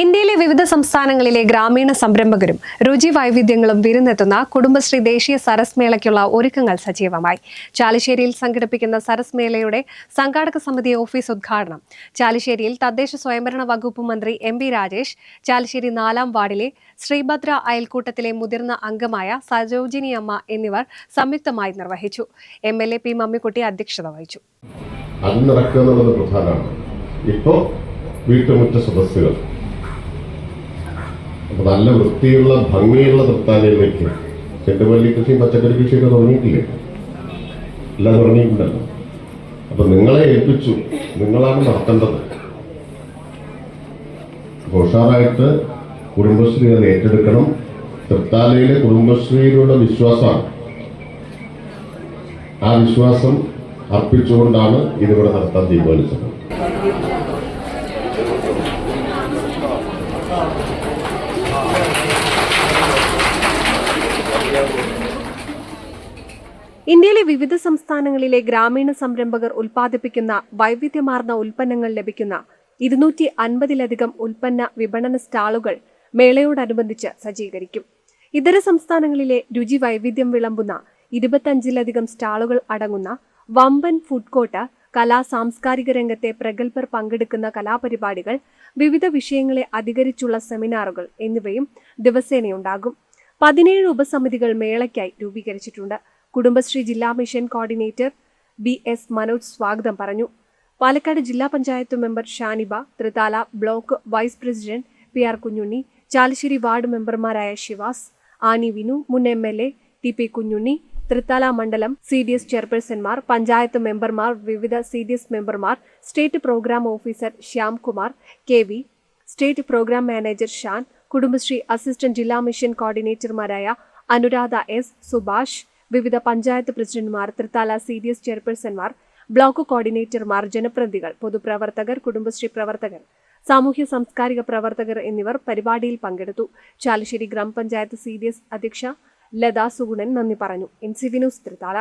ഇന്ത്യയിലെ വിവിധ സംസ്ഥാനങ്ങളിലെ ഗ്രാമീണ സംരംഭകരും രുചി വൈവിധ്യങ്ങളും വിരുന്നെത്തുന്ന കുടുംബശ്രീ ദേശീയ സരസ് മേളയ്ക്കുള്ള ഒരുക്കങ്ങൾ സജീവമായി. ചാലിശ്ശേരിയിൽ സംഘടിപ്പിക്കുന്ന സരസ് മേളയുടെ സംഘാടക സമിതി ഓഫീസ് ഉദ്ഘാടനം. ചാലിശ്ശേരിയിൽ തദ്ദേശ സ്വയംഭരണ വകുപ്പ് മന്ത്രി എം പി രാജേഷ് ചാലിശ്ശേരി നാലാം വാർഡിലെ ശ്രീഭദ്ര അയൽക്കൂട്ടത്തിലെ മുതിർന്ന അംഗമായ സജോജിനിയമ്മ എന്നിവർ സംയുക്തമായി നിർവഹിച്ചു. M L A P Mammikutty അധ്യക്ഷത വഹിച്ചു. അത് നടക്കുക എന്നുള്ളത് പ്രധാനമാണ്. ഇപ്പോൾ വീട്ടുമുറ്റ സദസ്സുകൾ നല്ല വൃത്തിയുള്ള ഭംഗിയുള്ള തൃത്താലയിലേക്ക് ചെണ്ടുമല്ലി കൃഷിയും പച്ചക്കറി കൃഷിയൊക്കെ തുടങ്ങിയിട്ടില്ലേ? എല്ലാം തുടങ്ങിയിട്ടുണ്ടല്ലോ. അപ്പൊ നിങ്ങളെ ഏൽപ്പിച്ചു. നിങ്ങളാണ് നടത്തേണ്ടത്. ഉഷാറായിട്ട് കുടുംബശ്രീ അത് ഏറ്റെടുക്കണം. തൃത്താലയിലെ കുടുംബശ്രീയിലുള്ള വിശ്വാസമാണ്. ആ വിശ്വാസം അർപ്പിച്ചുകൊണ്ടാണ് ഇതിവിടെ നടത്താൻ തീരുമാനിച്ചത്. ഇന്ത്യയിലെ വിവിധ സംസ്ഥാനങ്ങളിലെ ഗ്രാമീണ സംരംഭകർ ഉൽപ്പാദിപ്പിക്കുന്ന വൈവിധ്യമാർന്ന ഉൽപ്പന്നങ്ങൾ ലഭിക്കുന്ന ഇരുന്നൂറ്റി അൻപതിലധികം ഉൽപ്പന്ന വിപണന സ്റ്റാളുകൾ മേളയോടനുബന്ധിച്ച് സജ്ജീകരിക്കും. ഇതര സംസ്ഥാനങ്ങളിലെ രുചി വൈവിധ്യം വിളമ്പുന്ന ഇരുപത്തഞ്ചിലധികം സ്റ്റാളുകൾ അടങ്ങുന്ന വമ്പൻ ഫുഡ് കോർട്ട് കലാ സാംസ്കാരിക രംഗത്തെ പ്രഗത്ഭർ പങ്കെടുക്കുന്ന കലാപരിപാടികൾ വിവിധ വിഷയങ്ങളെ അധികരിച്ചുള്ള സെമിനാറുകൾ എന്നിവയും ദിവസേനയുണ്ടാകും. പതിനേഴ് ഉപസമിതികൾ മേളയ്ക്കായി രൂപീകരിച്ചിട്ടുണ്ട്. കുടുംബശ്രീ ജില്ലാ mission coordinator B S Manoj സ്വാഗതം പറഞ്ഞു. പാലക്കാട് ജില്ലാ panchayat member Shaniba Thrithala block vice president P R Kunhunni Chalissery ward മെമ്പർമാരായ ശിവാസ് ആനി വിനു മുൻ M L A T P Kunhunni Thrithala മണ്ഡലം സി ഡി എസ് ചെയർപേഴ്സൺമാർ പഞ്ചായത്ത് മെമ്പർമാർ വിവിധ സി ഡി എസ് മെമ്പർമാർ state programme officer Shyamkumar K V state programme manager Shan Kudumbashree assistant ജില്ലാ mission കോർഡിനേറ്റർമാരായ Anuradha S Subhash വിവിധ പഞ്ചായത്ത് പ്രസിഡന്റുമാർ തൃത്താല സി ഡി എസ് ചെയർപേഴ്സൺമാർ ബ്ലോക്ക് കോർഡിനേറ്റർമാർ ജനപ്രതിനിധികൾ പൊതുപ്രവർത്തകർ കുടുംബശ്രീ പ്രവർത്തകർ സാമൂഹ്യ സാംസ്കാരിക പ്രവർത്തകർ എന്നിവർ പരിപാടിയിൽ പങ്കെടുത്തു. ചാലശ്ശേരി ഗ്രാമപഞ്ചായത്ത് സി ഡി എസ് അധ്യക്ഷ ലതാ സുഗുണൻ നന്ദി പറഞ്ഞു. N C Vinos Thrithala.